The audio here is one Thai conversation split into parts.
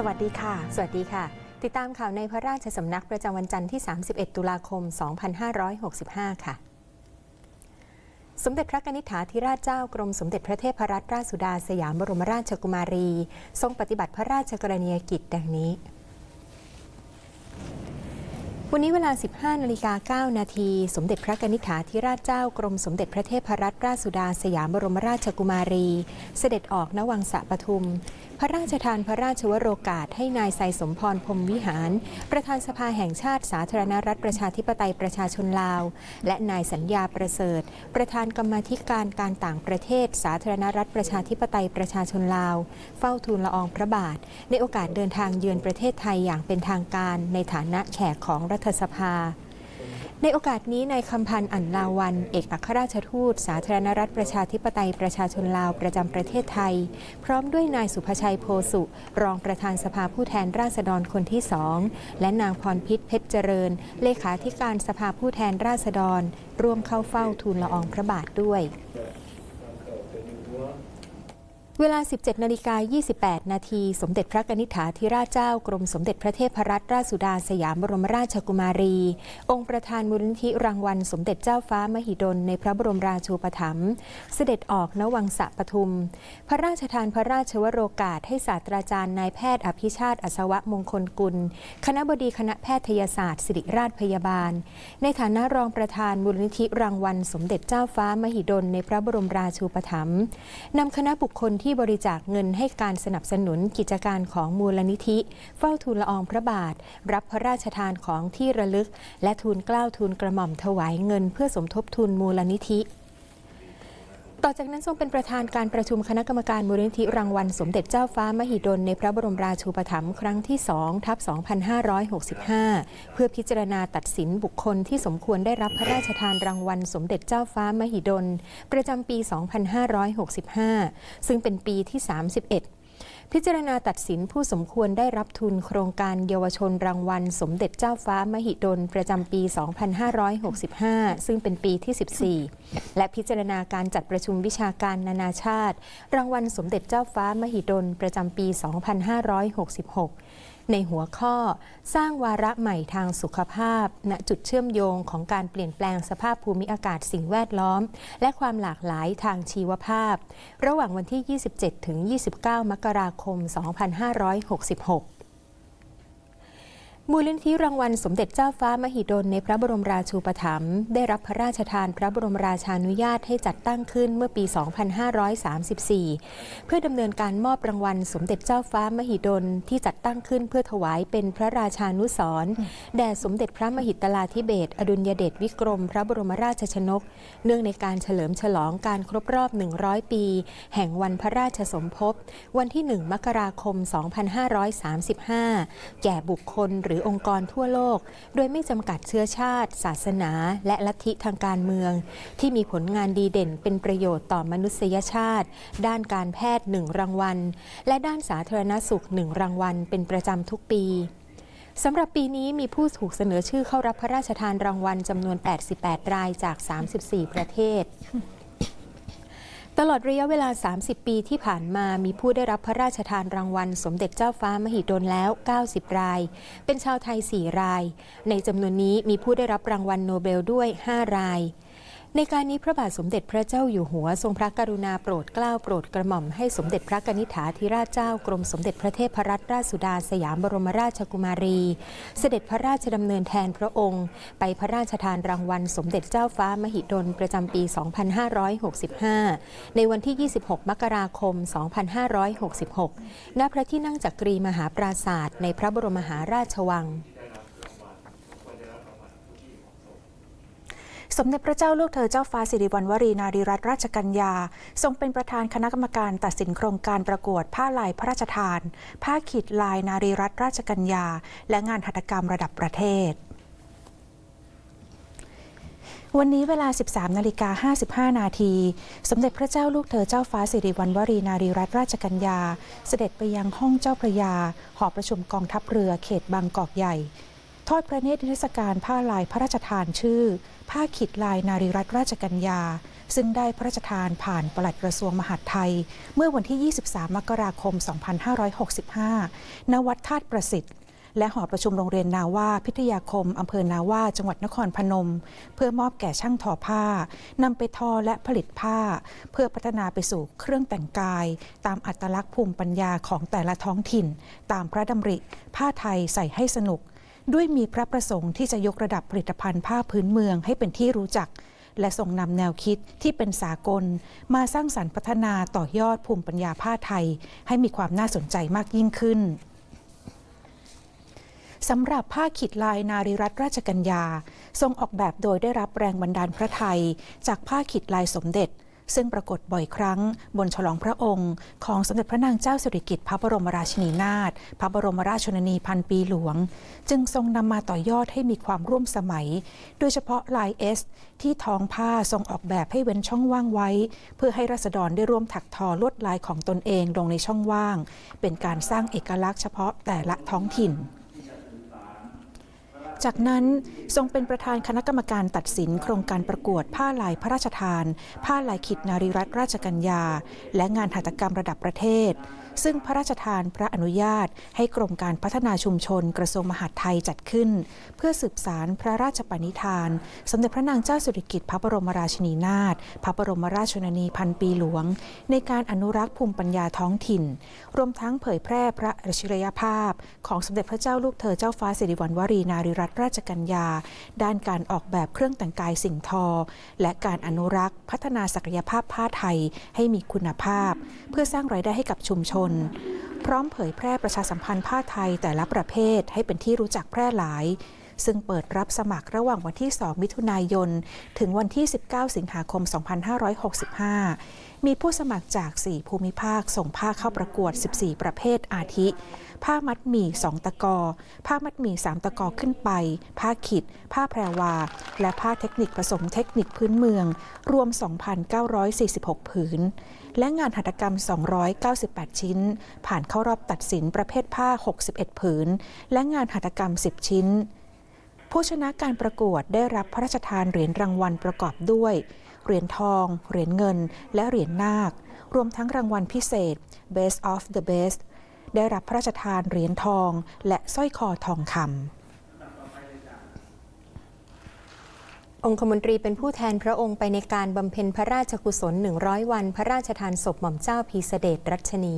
สวัสดีค่ะ สวัสดีค่ะ ติดตามข่าวในพระราชสำนักประจำวันจันทร์ที่ 31 ตุลาคม 2565 ค่ะ สมเด็จพระนิษฐาธิราชเจ้ากรมสมเด็จพระเทพรัตนราชสุดาสยามบรมราชกุมารี ทรงปฏิบัติพระราชกรณียกิจดังนี้ วันนี้เวลา 15นาฬิกา9นาที สมเด็จพระนิษฐาธิราชเจ้ากรมสมเด็จพระเทพรัตนราชสุดาสยามบรมราชกุมารี เสด็จออกณวังสะปทุม พระราชทานพระราชวโรกาสให้นายไซสมพรพรมวิหาร ประธานสภาแห่งชาติสาธารณรัฐประชาธิปไตยประชาชนลาว และนายสัญญาประเสริฐ ประธานกรรมธิการการต่างประเทศ สาธารณรัฐประชาธิปไตยประชาชนลาว เฝ้าทูลละอองพระบาท ในโอกาสเดินทางเยือนประเทศไทยอย่างเป็นทางการในฐานะแขกของรัฐสภา ในโอกาสนี้นายคำพันธ์อั๋นลาวัน เอกอัครราชทูต สาธารณรัฐประชาธิปไตยประชาชนลาวประจำประเทศไทย พร้อมด้วยนายสุภชัยโพสุ รองประธานสภาผู้แทนราษฎรคนที่สอง และนางพรพิษเพชรเจริญ เลขาธิการสภาผู้แทนราษฎร ร่วมเข้าเฝ้าทูลละอองพระบาทด้วย เวลา 17นาฬิกา28 นาที สมเด็จพระนิษฐาธิราชเจ้ากรมสมเด็จพระเทพรัตนราชสุดาสยามบรมราชกุมารี องค์ประธานมูลนิธิรางวัล สมเด็จเจ้าฟ้ามหิดลในพระบรมราชูปถัมภ์เสด็จออกณวังสะปทุม พระราชทานพระราชวโรกาสให้ศาสตราจารย์นายแพทย์อภิชาติอัศวะมงคลกุล คณะบดีคณะแพทยศาสตร์ ศิริราชพยาบาล ในฐานะรองประธานมูลนิธิรางวัล สมเด็จเจ้าฟ้ามหิดลในพระบรมราชูปถัมภ์นำคณะบุคคลที่ที่บริจาคเงินให้การสนับสนุนกิจการของมูลนิธิ เฝ้าทูลละอองพระบาท รับพระราชทานของที่ระลึก และทูลเกล้าทูลกระหม่อมถวายเงินเพื่อสมทบทุนมูลนิธิ ต่อจากนั้นทรงเป็นประธานการประชุมคณะกรรมการมูลนิธิรางวัลสมเด็จเจ้าฟ้ามหิดลในพระบรมราชูปถัมภ์ครั้งที่2ทับ2565 เพื่อพิจารณาตัดสินบุคคลที่สมควรได้รับพระราชทานรางวัลสมเด็จเจ้าฟ้ามหิดล ประจำปี 2565 ซึ่งเป็นปีที่ 31 พิจารณาตัดสินผู้สมควรได้รับทุนโครงการเยาวชนรางวัล สมเด็จเจ้าฟ้ามหิดลประจำปี 2565 ซึ่งเป็นปีที่ 14 และพิจารณาการจัดประชุมวิชาการนานาชาติ รางวัลสมเด็จเจ้าฟ้ามหิดลประจำปี 2566 ในหัวข้อ สร้างวาระใหม่ทางสุขภาพ ณจุดเชื่อมโยงของการเปลี่ยนแปลงสภาพภูมิอากาศสิ่งแวดล้อม และความหลากหลายทางชีวภาพ ระหว่างวันที่ 27 ถึง 29 มกราคม 2566 มูลนิธิรางวัลสมเด็จเจ้าฟ้ามหิดลในพระบรมราชูปถัมภ์ได้รับพระราชทานพระบรมราชานุญาตให้จัดตั้งขึ้นเมื่อปี 2534 เพื่อดำเนินการมอบรางวัลสมเด็จเจ้าฟ้ามหิดลที่จัดตั้งขึ้นเพื่อถวายเป็นพระราชานุสรณ์แด่สมเด็จพระมหิตลาธิเบศรอดุลยเดชวิกรม พระบรมราชชนก เนื่องในการเฉลิมฉลองการครบรอบ 100 ปี แห่งวันพระราชสมภพวันที่ 1 มกราคม 2535 แก่บุคคลหรือองค์กรทั่วโลก โดยไม่จำกัดเชื้อชาติ ศาสนา และลัทธิทางการเมือง ที่มีผลงานดีเด่นเป็นประโยชน์ต่อมนุษยชาติ ด้านการแพทย์หนึ่งรางวัล และด้านสาธารณสุขหนึ่งรางวัล เป็นประจำทุกปีสำหรับปีนี้มีผู้ถูกเสนอชื่อเข้ารับพระราชทานรางวัลจำนวน 88 รายจาก 34 ประเทศ ตลอดระยะเวลา 30 ปีที่ผ่านมามีผู้ได้รับพระราชทานรางวัล สมเด็จเจ้าฟ้ามหิดลแล้ว 90 ราย เป็นชาวไทย 4 ราย ในจำนวนนี้มีผู้ได้รับรางวัลโนเบลด้วย 5 ราย ในการนี้พระบาทสมเด็จพระเจ้าอยู่หัวทรงพระกรุณาโปรดเกล้าโปรดกระหม่อมให้สมเด็จพระนิษฐาธิราชเจ้ากรมสมเด็จพระเทพรัตนราชสุดาสยามบรมราชกุมารี เสด็จพระราชดำเนินแทนพระองค์ ไปพระราชทานรางวัลสมเด็จเจ้าฟ้ามหิดลประจำปี 2565 ในวันที่ 26 มกราคม 2566 ณ พระที่นั่งจักรีมหาปราศาสตร์ในพระบรมมหาราชวัง สมเด็จพระเจ้าลูกเธอเจ้าฟ้าสิริวัณวรีนารีรัตนราชกัญญา ทรงเป็นประธานคณะกรรมการตัดสินโครงการประกวดผ้าลายพระราชทาน ผ้าขีดลายนารีรัตนราชกัญญา และงานหัตถกรรมระดับประเทศวันนี้เวลา 13 นาฬิกา 55 นาที สมเด็จพระเจ้าลูกเธอเจ้าฟ้าสิริวัณวรีนารีรัตนราชกัญญา เสด็จไปยังห้องเจ้าพระยา หอประชุมกองทัพเรือเขตบางกอกใหญ่ ทอดพระเนตรนิทรรศการผ้าลายพระราชทานชื่อ ผ้าขิดลายนารีรัตนราชกัญญา ซึ่งได้พระราชทานผ่านปลัดกระทรวงมหาดไทย เมื่อวันที่ 23 มกราคม 2565 ณ วัดธาตุประสิทธิ์ และหอประชุมโรงเรียนนาว่าพิทยาคมอำเภอนาว่าจังหวัดนครพนม เพื่อมอบแก่ช่างทอผ้านำไปทอและผลิตผ้า เพื่อพัฒนาไปสู่เครื่องแต่งกาย ตามอัตลักษณ์ภูมิปัญญาของแต่ละท้องถิ่น ตามพระดำริ ผ้าไทยใส่ให้สนุก ด้วยมีพระประสงค์ที่จะยกระดับผลิตภัณฑ์ผ้าพื้นเมืองให้เป็นที่รู้จัก และทรงนำแนวคิดที่เป็นสากล มาสร้างสรรค์พัฒนาต่อยอดภูมิปัญญาผ้าไทย ให้มีความน่าสนใจมากยิ่งขึ้นสำหรับผ้าขีดลายนารีรัตนราชกัญญา ทรงออกแบบโดยได้รับแรงบันดาลพระไทย จากผ้าขีดลายสมเด็จ ซึ่งปรากฏบ่อยครั้งบนฉลองพระองค์ ของสมเด็จพระนางเจ้าสิริกิติ์พระบรมราชินีนาถพระบรมราชชนนีพันปีหลวง จึงทรงนำมาต่อยอดให้มีความร่วมสมัย โดยเฉพาะลายเอสที่ท้องผ้าทรงออกแบบให้เว้นช่องว่างไว้ เพื่อให้รัษฎรได้ร่วมถักทอลวดลายของตนเองลงในช่องว่าง เป็นการสร้างเอกลักษณ์เฉพาะแต่ละท้องถิ่น จากนั้นทรงเป็นประธานคณะกรรมการตัดสินโครงการประกวดผ้าลายพระราชทาน ผ้าลายขิดนารีรัตราชกัญญา และงานหัตถกรรมระดับประเทศ ซึ่งพระราชทานพระอนุญาต ให้กรมการพัฒนาชุมชนกระทรวงมหาดไทยจัดขึ้น เพื่อสืบสารพระราชปณิธาน สมเด็จพระนางเจ้าสิริกิติ์พระบรมราชินีนาถพระบรมราชชนนีพันปีหลวง ในการอนุรักษ์ภูมิปัญญาท้องถิ่น รวมทั้งเผยแพร่พระอัจฉริยภาพ ของสมเด็จพระเจ้าลูกเธอเจ้าฟ้าสิริวัณวรีนารีรัตนราชกัญญา ด้านการออกแบบเครื่องแต่งกายสิ่งทอ และการอนุรักษ์ พัฒนาศักยภาพผ้าไทยให้มีคุณภาพ เพื่อสร้างรายได้ให้กับชุมชนพร้อมเผยแพร่ประชาสัมพันธ์ผ้าไทยแต่ละประเภทให้เป็นที่รู้จักแพร่หลาย ซึ่งเปิดรับสมัครระหว่างวันที่ 2 มิถุนายน ถึงวันที่ 19 สิงหาคม 2565 มีผู้สมัครจาก 4 ภูมิภาค ส่งผ้าเข้าประกวด 14 ประเภทอาทิ ผ้ามัดหมี่ 2 ตะกอ ผ้ามัดหมี่ 3 ตะกอขึ้นไป ผ้าขิด ผ้าแพรวา และผ้าเทคนิคผสมเทคนิคพื้นเมือง รวม 2,946 ผืน และงานหัตถกรรม 298 ชิ้น ผ่านเข้ารอบตัดสินประเภทผ้า 61 ผืน และงานหัตถกรรม 10 ชิ้น ผู้ชนะการประกวดได้รับพระราชทานเหรียญรางวัลประกอบด้วย เหรียญทอง เหรียญเงิน และเหรียญนาค รวมทั้งรางวัลพิเศษ Best of the Best ได้รับพระราชทานเหรียญทอง และสร้อยคอทองคำ องคมนตรีเป็นผู้แทนพระองค์ไปในการบำเพ็ญพระราชกุศล 100 วัน พระราชทานศพหม่อมเจ้าพีเสเดชรัชนี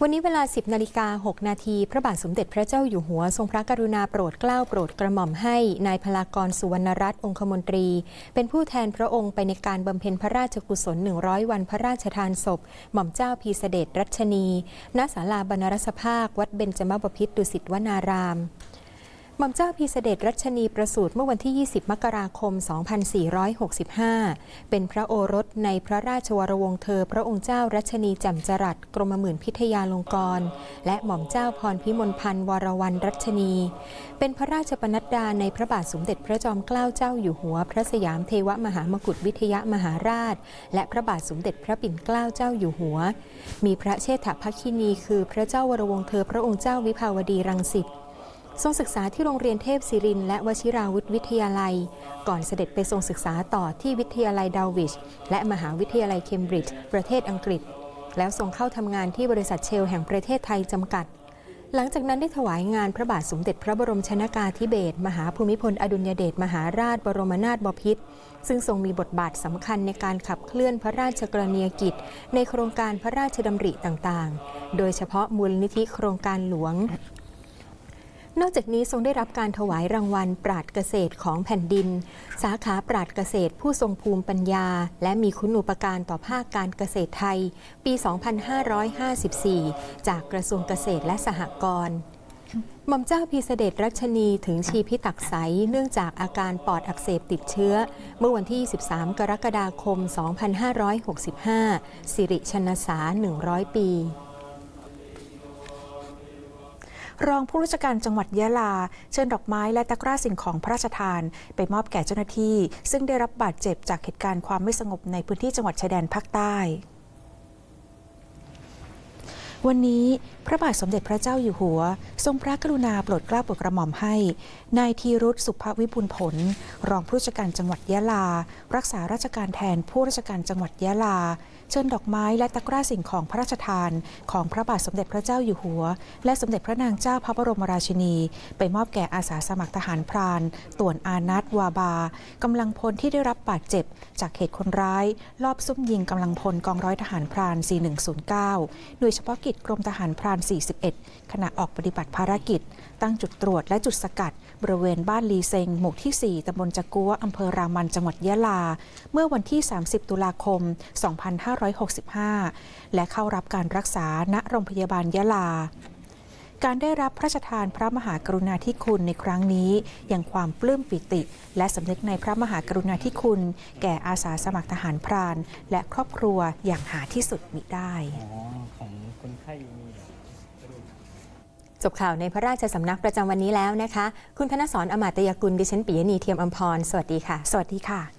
วันนี้เวลา 10 นาฬิกา 6 นาที พระบาทสมเด็จพระเจ้าอยู่หัว ทรงพระกรุณาโปรดเกล้าโปรดกระหม่อมให้นายพลากรสุวรรณรัตน์องคมนตรี เป็นผู้แทนพระองค์ไปในการบำเพ็ญพระราชกุศล 100 วันพระราชทานศพ หม่อมเจ้าพีเสเดชรัชนี ณ ศาลาบรรณรสภาค วัดเบญจมบพิตรดุสิตวนาราม หม่อมเจ้าพีเสด็จรัชนีประสูติเมื่อวันที่ 20 มกราคม 2465 เป็นพระโอรสในพระราชวรวงศ์เธอ พระองค์เจ้ารัชนีแจ่มจรัสกรมหมื่นพิทยาลงกรณ์และหม่อมเจ้าพรพิมลพันธ์วรวรรณรัชนี เป็นพระราชปนัดดาในพระบาทสมเด็จพระจอมเกล้าเจ้าอยู่หัว พระสยามเทวมหามกุฏวิทยมหาราช และพระบาทสมเด็จพระปิ่นเกล้าเจ้าอยู่หัว มีพระเชษฐภคินี คือพระเจ้าวรวงศ์เธอ พระองค์เจ้าวิภาวดีรังสิต ทรงศึกษาที่โรงเรียนเทพศิรินและวชิราวุธวิทยาลัย ก่อนเสด็จไปทรงศึกษาต่อที่วิทยาลัยดาวิช และมหาวิทยาลัยเคมบริดจ์ประเทศอังกฤษ แล้วทรงเข้าทำงานที่บริษัทเชลแห่งประเทศไทยจำกัด หลังจากนั้นได้ถวายงานพระบาทสมเด็จพระบรมชนากาธิเบศรมหาภูมิพลอดุลยเดชมหาราชบรมนาถบพิตรซึ่งทรงมีบทบาทสำคัญในการขับเคลื่อนพระราชกรณียกิจ ในโครงการพระราชดำริต่างๆ โดยเฉพาะมูลนิธิโครงการหลวง นอกจากนี้ทรงได้รับการถวายรางวัลปราดเกษตรของแผ่นดิน สาขาปราดเกษตรผู้ทรงภูมิปัญญา และมีคุณูปการต่อภาคการเกษตรไทย ปี 2554 จากกระทรวงเกษตรและสหกรณ์หม่อมเจ้าพีเสด็จรัชนีถึงชีพิตักไสเนื่องจากอาการปอดอักเสบติดเชื้อ เมื่อวันที่ 23 กรกฎาคม 2565 สิริชนสา 100 ปี รองผู้ราชการจังหวัดยะลา เชิญดอกไม้และตะกร้าสิ่งของพระราชทาน ไปมอบแก่เจ้าหน้าที่ ซึ่งได้รับบาดเจ็บจากเหตุการณ์ความไม่สงบในพื้นที่จังหวัดชายแดนภาคใต้วันนี้พระบาทสมเด็จพระเจ้าอยู่หัว ทรงพระกรุณาโปรดเกล้าโปรดกระหม่อมให้ นายธีรุธสุภวิบุญผล รองผู้ราชการจังหวัดยะลา รักษาราชการแทนผู้ราชการจังหวัดยะลาเชิญดอกไม้และตะกร้าสิ่งของพระราชทาน ของพระบาทสมเด็จพระเจ้าอยู่หัว และสมเด็จพระนางเจ้าพระบรมราชินี ไปมอบแก่อาสาสมัครทหารพรานต่วนอานัทวาบากำลังพลที่ได้รับบาดเจ็บ จากเหตุคนร้าย ลอบซุ่มยิงกำลังพลกองร้อยทหารพราน 4109โดยเฉพาะกิจกรมทหารพราน 41 ขณะออกปฏิบัติภารกิจ ตั้งจุดตรวจและจุดสกัด บริเวณบ้านลีเซงหมู่ที่ 4ตำบลจักัวอำเภอรามันจังหวัดยะลา เมื่อวันที่ 30 ตุลาคม 255 2565 และเข้ารับการรักษาณโรงพยาบาลยะลา การได้รับพระราชทานพระมหากรุณาธิคุณในครั้งนี้ยังความปลื้มปิติ และสำนึกในพระมหากรุณาธิคุณ แก่อาสาสมัครทหารพราน และครอบครัวอย่างหาที่สุดมิได้อ๋อของคนไข้มีเหรอจบข่าวในพระราชสำนักประจำวันนี้แล้วนะคะ คุณธนสรอมาตยกุล ดิฉันปิยณีเทียมอมพร สวัสดีค่ะ สวัสดีค่ะ